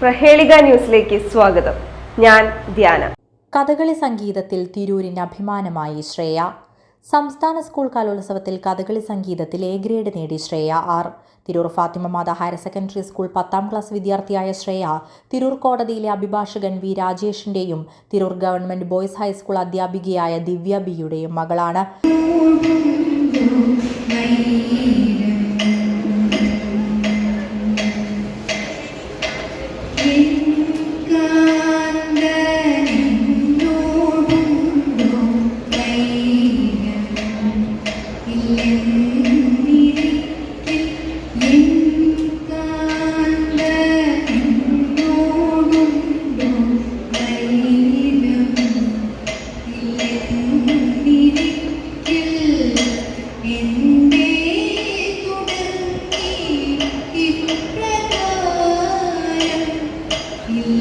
പ്രഹേളിക ന്യൂസിലേക്ക് സ്വാഗതം. ഞാൻ ധ്യാന. കഥകളി സംഗീതത്തിൽ തിരൂരിന് അഭിമാനമായി ശ്രേയ. സംസ്ഥാന സ്കൂൾ കലോത്സവത്തിൽ കഥകളി സംഗീതത്തിൽ എ ഗ്രേഡ് നേടി Shreya R. Tirur Fathima Matha higher secondary school പത്താം ക്ലാസ് വിദ്യാർത്ഥിയായ ശ്രേയ തിരൂർ കോടതിയിലെ അഭിഭാഷകൻ V രാജേഷിന്റെയും Tirur government boys high school അധ്യാപികയായ ദിവ്യ ബിയുടെയും മകളാണ്.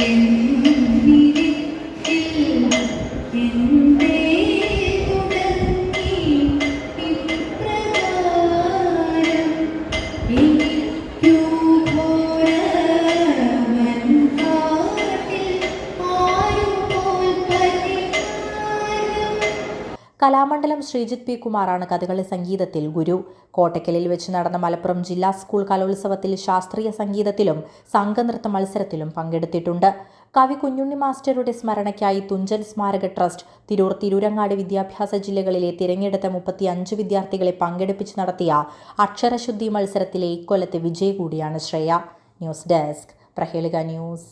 Thank you. Kalamandalam Sreejith P കുമാറാണ് കഥകളി സംഗീതത്തിൽ ഗുരു. കോട്ടക്കലിൽ വെച്ച് നടന്ന മലപ്പുറം ജില്ലാ സ്കൂൾ കലോത്സവത്തിൽ ശാസ്ത്രീയ സംഗീതത്തിലും സംഘനൃത്ത മത്സരത്തിലും പങ്കെടുത്തിട്ടുണ്ട്. കവി കുഞ്ഞുണ്ണി മാസ്റ്ററുടെ സ്മരണയ്ക്കായി തുഞ്ചൻ സ്മാരക ട്രസ്റ്റ് തിരൂർ തിരൂരങ്ങാട് വിദ്യാഭ്യാസ ജില്ലകളിലെ തിരഞ്ഞെടുത്ത മുപ്പത്തി അഞ്ച് വിദ്യാർത്ഥികളെ പങ്കെടുപ്പിച്ച് നടത്തിയ അക്ഷരശുദ്ധി മത്സരത്തിലെ ഇക്കൊല്ലത്തെ വിജയി കൂടിയാണ് Shreya. News desk Prahelika news.